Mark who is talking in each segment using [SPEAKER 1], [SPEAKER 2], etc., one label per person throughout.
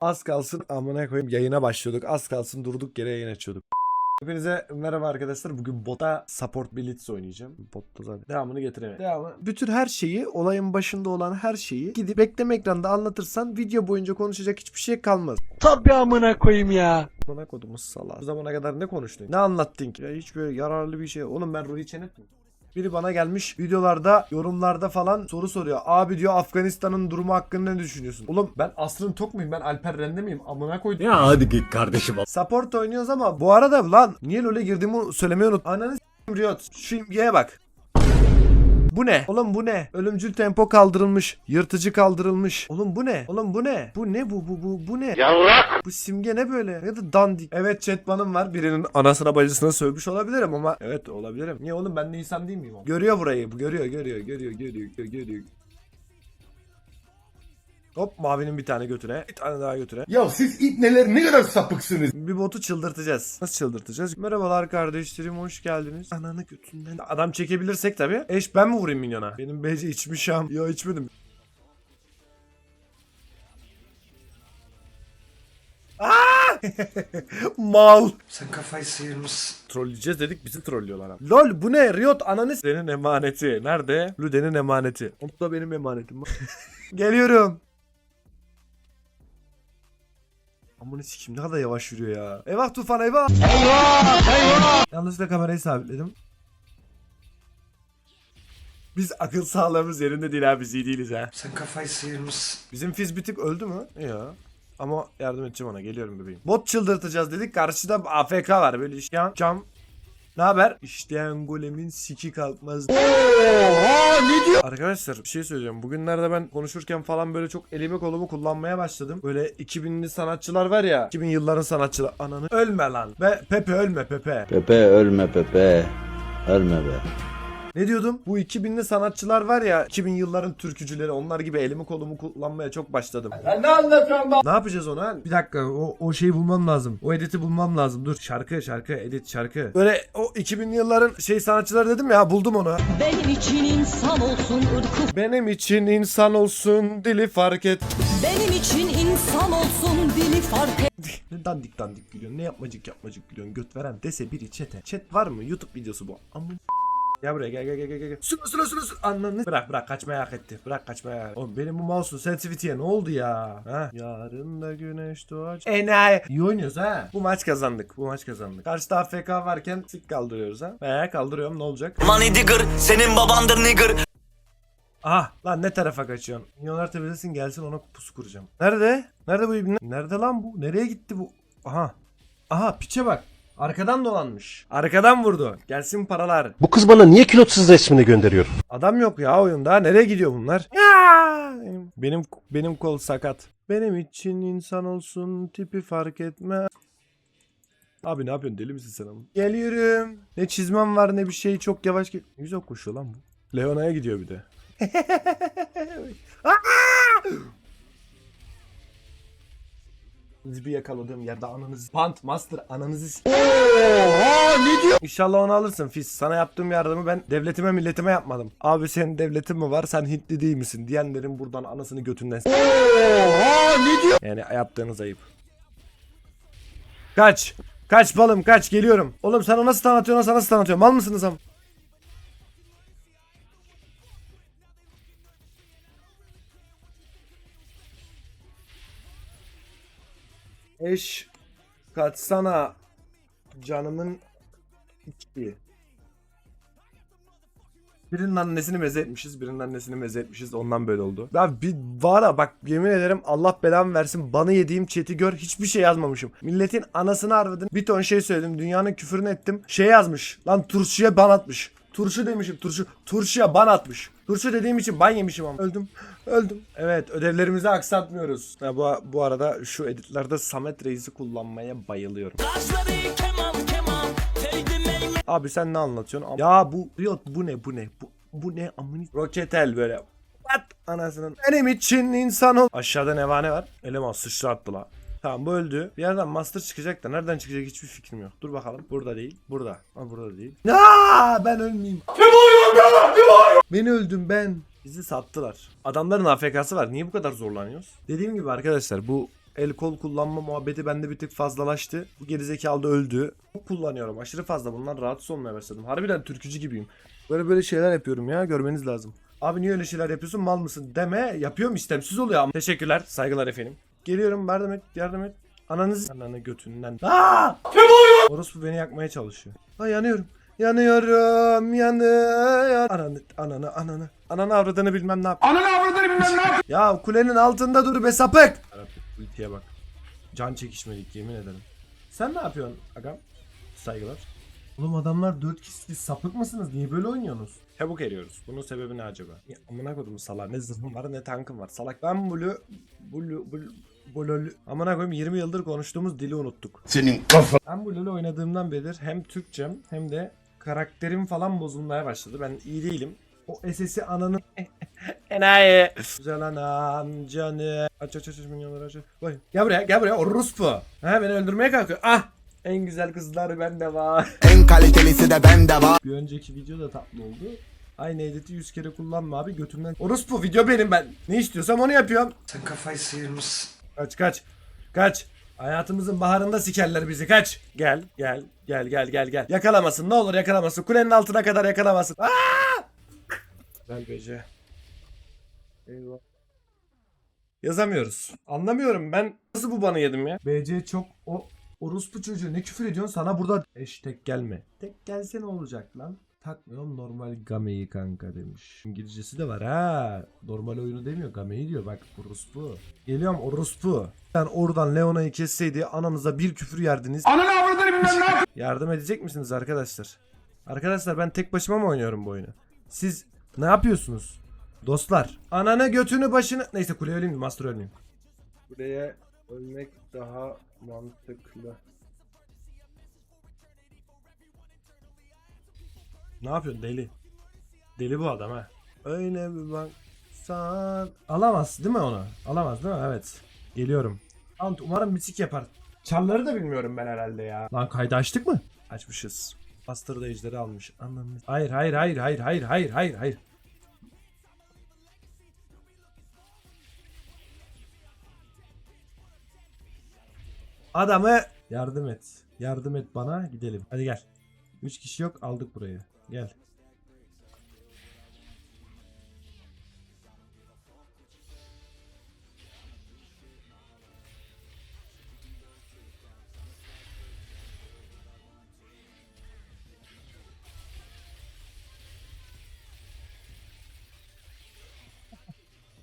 [SPEAKER 1] Az kalsın amına koyayım yayına başlıyorduk. Az kalsın durduk yere yayın açıyorduk. Hepinize merhaba arkadaşlar. Bugün bota support blitz oynayacağım. Botta zaten. Devamını getiremedim. Devamı. Bütün her şeyi, olayın başında olan her şeyi gidip bekleme ekranda anlatırsan video boyunca konuşacak hiçbir şey kalmaz.
[SPEAKER 2] Tabii amına koyayım ya.
[SPEAKER 1] Bana kodumuz sala. Bu zamana kadar ne konuştun? Ne anlattın ki? Ya hiç böyle yararlı bir şey. Oğlum ben Ruhi Çenet mi? Biri bana gelmiş videolarda, yorumlarda falan soru soruyor. Abi diyor Afganistan'ın durumu hakkında ne düşünüyorsun? Oğlum ben Asrın Tok muyum? Ben Alper Rende miyim? Amına koydum.
[SPEAKER 3] Ya hadi git kardeşim.
[SPEAKER 1] Support oynuyoruz ama bu arada lan niye LoL'e girdiğimi söylemeyi unut. Ananı Riot. Şu imgeye bak. Bu ne? Oğlum bu ne? Ölümcül tempo kaldırılmış. Yırtıcı kaldırılmış. Oğlum bu ne? Oğlum bu ne? Bu ne bu bu bu bu ne? Yavrak. Bu simge ne böyle? Ya da dandik. Evet chatmanım var. Birinin anasına bacısına sövmüş olabilirim ama evet olabilirim. Niye oğlum ben de insan değil miyim? Görüyor burayı. Bu görüyor görüyor görüyor görüyor görüyor görüyor. Hop mavinin bir tane götüne. Bir tane daha götüne.
[SPEAKER 3] Ya siz ipneler ne kadar sapıksınız.
[SPEAKER 1] Bir botu çıldırtacağız. Nasıl çıldırtacağız? Merhabalar kardeşlerim hoş geldiniz. Ananı götünden. Adam çekebilirsek tabii. Eş ben mi vurayım minyona? Benim beci içmiş am. Ya içmedim. Aa! Mal.
[SPEAKER 4] Sen kafayı sıyırmışsın.
[SPEAKER 1] Trolleyeceğiz dedik bizi trollüyorlar abi. Lol bu ne? Riot ananı Senin emaneti. Nerede? Luden'in emaneti. O da benim emanetim. Geliyorum. Amına sikim ne kadar yavaş yürüyor ya. Eyvah Tufan eyvah. Eyvah eyvah. Yanlışlıkla kamerayı sabitledim. Biz akıl sağlığımız yerinde değil abi biz iyi değiliz ha.
[SPEAKER 4] Sen kafayı sıyırmışsın.
[SPEAKER 1] Bizim fiz bitik öldü mü? Ya. Ama yardım edeceğim ona geliyorum bebeğim. Bot çıldırtacağız dedik karşıda AFK var böyle iş. Cam. Cam. Ne haber? İşleyen golemin siki kalkmaz.
[SPEAKER 3] Oha ne diyor?
[SPEAKER 1] Arkadaşlar bir şey söyleyeceğim. Bugünlerde ben konuşurken falan böyle çok elimi kolumu kullanmaya başladım. Böyle 2000'li sanatçılar var ya. 2000 yılların sanatçılar. Ananı. Ölme lan. Be Pepe ölme Pepe.
[SPEAKER 5] Pepe ölme Pepe. Ölme be.
[SPEAKER 1] Ne diyordum? Bu 2000'li sanatçılar var ya 2000 yılların türkücüleri onlar gibi elimi kolumu kullanmaya çok başladım.
[SPEAKER 3] Sen ne anlatıyorsun?
[SPEAKER 1] Ne yapacağız ona? Bir dakika o, o şeyi bulmam lazım. O editi bulmam lazım. Dur şarkı şarkı edit şarkı. Böyle o 2000'li yılların şey sanatçıları dedim ya buldum onu.
[SPEAKER 6] Benim için insan olsun ırkı
[SPEAKER 1] Benim için insan olsun dili fark et.
[SPEAKER 6] Benim için insan olsun dili fark et
[SPEAKER 1] Ne dandik dandik gülüyorsun ne yapmacık yapmacık gülüyorsun göt veren dese biri çete. Chat var mı? YouTube videosu bu. Aman Gel buraya gel gel gel gel gel. Sür sür sür sür. Ananı. Bırak bırak kaçmaya hak etti. Bırak kaçmaya hak etti. Oğlum benim bu mouse'un sensitivity'ye ne oldu ya? Ha? Yarın da güneş doğacak. Enayi. İyi oynuyoruz ha. Bu maç kazandık. Bu maç kazandık. Karşıda AFK varken sik kaldırıyoruz ha. Veya kaldırıyorum ne olacak?
[SPEAKER 7] Money digger, senin babandır nigger.
[SPEAKER 1] Ah lan ne tarafa kaçıyorsun? Milyonlar tepedesin gelsin ona pusu kuracağım. Nerede? Nerede bu ibne? Nerede lan bu? Nereye gitti bu? Aha. Aha piçe bak. Arkadan dolanmış. Arkadan vurdu. Gelsin paralar.
[SPEAKER 2] Bu kız bana niye kilotsuz resmini gönderiyor?
[SPEAKER 1] Adam yok ya oyunda. Nereye gidiyor bunlar? Ya! Benim, benim kol sakat. Benim için insan olsun tipi fark etme. Abi ne yapıyorsun deli misin sen ama? Geliyorum. Ne çizmem var ne bir şey çok yavaş gel. Güzel koşuyor lan bu. Leona'ya gidiyor bir de. Aa! bir yakaladığım yerde ananızı pant master ananızı s-
[SPEAKER 3] Oha ne diyor?
[SPEAKER 1] İnşallah onu alırsın Fis. Sana yaptığım yardımı ben devletime milletime yapmadım. Abi senin devletin mi var sen Hintli değil misin diyenlerin buradan anasını götünden s-
[SPEAKER 3] Oha ne diyor?
[SPEAKER 1] Yani yaptığınız ayıp. Kaç. Kaç balım kaç geliyorum. Oğlum sen o nasıl tanıtıyorsun sana nasıl tanıtıyorum mal mısınız am? Eş kaçsana canımın içi. Birinin annesini meze etmişiz, birinin annesini meze etmişiz. Ondan böyle oldu. Ya bir var ya bak yemin ederim Allah belamı versin. Bana yediğim chat'i gör. Hiçbir şey yazmamışım. Milletin anasını arvadın. Bir ton şey söyledim. Dünyanın küfürünü ettim. Şey yazmış. Lan turşuya ban atmış. Turşu demişim turşu. Turşuya ban atmış. Turşu dediğim için ban yemişim ama. Öldüm. Öldüm. Evet ödevlerimizi aksatmıyoruz. Ya bu, bu arada şu editlerde Samet Reis'i kullanmaya bayılıyorum. Abi sen ne anlatıyorsun? Ya bu Riot bu ne bu ne? Bu, bu ne amını? Roketel böyle. What anasının. Benim için insan ol. Aşağıda nevane var. Eleman sıçra attı la. Tamam bu öldü. Bir yerden master çıkacak da nereden çıkacak hiçbir fikrim yok. Dur bakalım. Burada değil. Burada. Ha burada değil. Aa, ben ölmeyeyim. Kim oynuyor Beni öldüm ben. Bizi sattılar. Adamların AFK'sı var. Niye bu kadar zorlanıyoruz? Dediğim gibi arkadaşlar bu el kol kullanma muhabbeti bende bir tık fazlalaştı. Bu gerizekalı da öldü. Çok kullanıyorum aşırı fazla bundan rahatsız olmaya başladım. Harbiden türkücü gibiyim. Böyle böyle şeyler yapıyorum ya görmeniz lazım. Abi niye öyle şeyler yapıyorsun mal mısın deme yapıyorum istemsiz oluyor ama. Teşekkürler saygılar efendim. Geliyorum yardım et yardım et. Ananız ananı götünden. Aa! Orospu beni yakmaya çalışıyor. Ha yanıyorum. Yanıyorum yanıyor. Ananı ananı ananı. Ananı avradını bilmem ne yap.
[SPEAKER 3] Ananı avradını bilmem ne yap.
[SPEAKER 1] Ya kulenin altında dur be sapık. Ultiye bak. Can çekişmedik yemin ederim. Sen ne yapıyorsun agam? Saygılar. Oğlum adamlar 4 kişi sapık mısınız? Niye böyle oynuyorsunuz? Çabuk eriyoruz. Bunun sebebi ne acaba? Ya, amına kodum salak. Ne zırhım var ne tankım var. Salak. Ben Blue... Blue... Blue... Blue... Amına koyayım 20 yıldır konuştuğumuz dili unuttuk.
[SPEAKER 3] Senin kafa.
[SPEAKER 1] Ben bu LoL'ü oynadığımdan beridir hem Türkçem hem de karakterim falan bozulmaya başladı. Ben iyi değilim. O SS'i ananın enayi. Güzel anam canı. Aç aç aç aç milyonları aç. Vay. Gel buraya gel buraya orospu. Ha beni öldürmeye kalkıyor. Ah. En güzel kızlar bende var.
[SPEAKER 3] En kalitelisi de bende var.
[SPEAKER 1] Bir önceki video da tatlı oldu. Aynı editi 100 kere kullanma abi götümden. Orospu video benim ben. Ne istiyorsam onu yapıyorum.
[SPEAKER 4] Sen kafayı sıyırmışsın.
[SPEAKER 1] Kaç kaç. Kaç. Hayatımızın baharında sikerler bizi kaç. Gel gel gel gel gel gel. Yakalamasın ne olur yakalamasın. Kulenin altına kadar yakalamasın. Aa! Güzel BC. Eyvah. Yazamıyoruz. Anlamıyorum ben nasıl bu banı yedim ya. BC çok o orospu çocuğu ne küfür ediyorsun sana burada hashtag gelme. Tek gelse ne olacak lan? Takmıyorum normal gameyi kanka demiş. İngilizcesi de var ha. Normal oyunu demiyor gameyi diyor bak orospu. Geliyorum orospu. Ben oradan Leona'yı kesseydi ananıza bir küfür yerdiniz.
[SPEAKER 3] Ananı avradını bilmem ne.
[SPEAKER 1] Yardım edecek misiniz arkadaşlar? Arkadaşlar ben tek başıma mı oynuyorum bu oyunu? Siz ne yapıyorsunuz? Dostlar. Ananı götünü başını... Neyse kuleye öleyim mi? Master ölmeyeyim. Kuleye ölmek daha mantıklı. Ne yapıyorsun deli? Deli bu adam ha. Öyle bir bak. Sen... Alamaz değil mi onu? Alamaz değil mi? Evet. Geliyorum. Ant umarım bitik yapar. Çarları da bilmiyorum ben herhalde ya. Lan kaydı açtık mı? Açmışız. Master da ejderi almış. Anlamı. Hayır hayır hayır hayır hayır hayır hayır hayır. Adamı yardım et. Yardım et bana gidelim. Hadi gel. 3 kişi yok aldık burayı. Gel.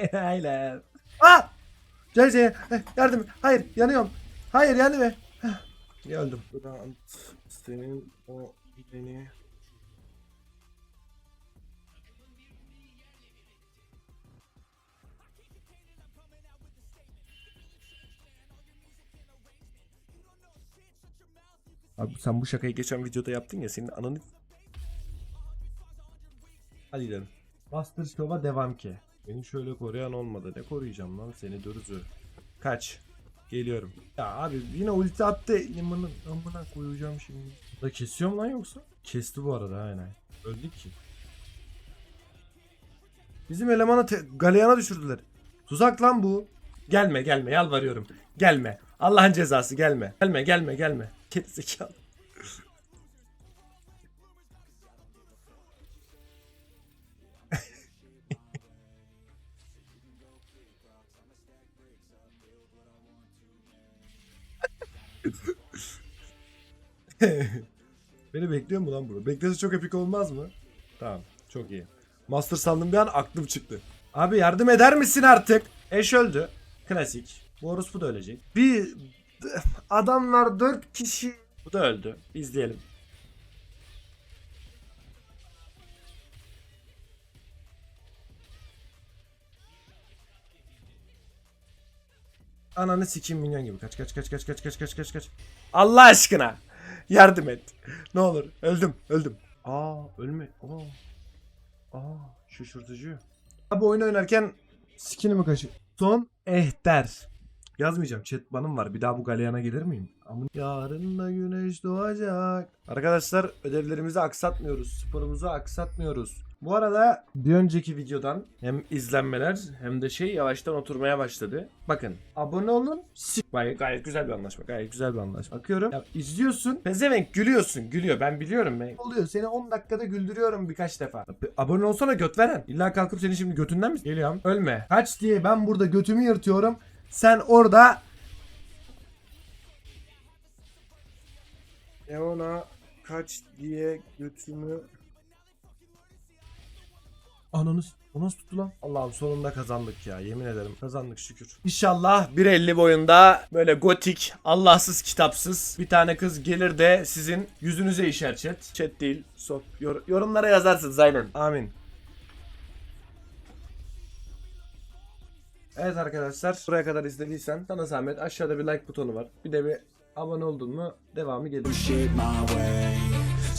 [SPEAKER 1] Aynen. Ah! Aa! Cece eh, yardım. Hayır yanıyorum. Hayır yandım. Geldim. Ben senin o beni Abi sen bu şakayı geçen videoda yaptın ya senin ananı Hadi gidelim. Master Show'a devam ki. Beni şöyle koruyan olmadı. Ne koruyacağım lan seni dürüzü. Kaç. Geliyorum. Ya abi yine ulti attı. Amına, amına koyacağım şimdi. Da kesiyorum lan yoksa? Kesti bu arada aynen. Öldük ki. Bizim elemanı te- galeyana düşürdüler. Tuzak lan bu. Gelme gelme yalvarıyorum. Gelme. Allah'ın cezası gelme. Gelme gelme gelme. Gerizekalı. Beni bekliyor mu lan bunu? Beklese çok epik olmaz mı? Tamam. Çok iyi. Master sandım bir an aklım çıktı. Abi yardım eder misin artık? Eş öldü. Klasik. Bu orospu da ölecek. Bir adamlar dört kişi. Bu da öldü. İzleyelim. Ananı sikeyim minyon gibi. Kaç kaç kaç kaç kaç kaç kaç kaç kaç. Allah aşkına. Yardım et. Ne olur. Öldüm. Öldüm. Aa ölme. Aa. Aa şaşırtıcı. Abi oyun oynarken skinimi kaşı. Son ehter. Yazmayacağım. Chat banım var. Bir daha bu galeyana gelir miyim? Amın. Yarın da güneş doğacak. Arkadaşlar ödevlerimizi aksatmıyoruz. Sporumuzu aksatmıyoruz. Bu arada bir önceki videodan hem izlenmeler hem de şey yavaştan oturmaya başladı. Bakın abone olun. Sik. Gayet, gayet güzel bir anlaşma. Gayet güzel bir anlaşma. Bakıyorum. Ya izliyorsun. Pezevenk gülüyorsun. Gülüyor. Ben biliyorum ben. Oluyor. Seni 10 dakikada güldürüyorum birkaç defa. Abone olsana göt veren. İlla kalkıp seni şimdi götünden mi? Geliyorum. Ölme. Kaç diye ben burada götümü yırtıyorum. Sen orada Leona kaç diye götümü Ananız o nasıl tuttu lan? Allah'ım sonunda kazandık ya yemin ederim kazandık şükür. İnşallah 1.50 boyunda böyle gotik Allahsız kitapsız bir tane kız gelir de sizin yüzünüze işer chat. Chat değil sok yor- yorumlara yazarsınız aynen. Amin. Evet arkadaşlar buraya kadar izlediysen sana zahmet aşağıda bir like butonu var. Bir de bir abone oldun mu devamı gelir.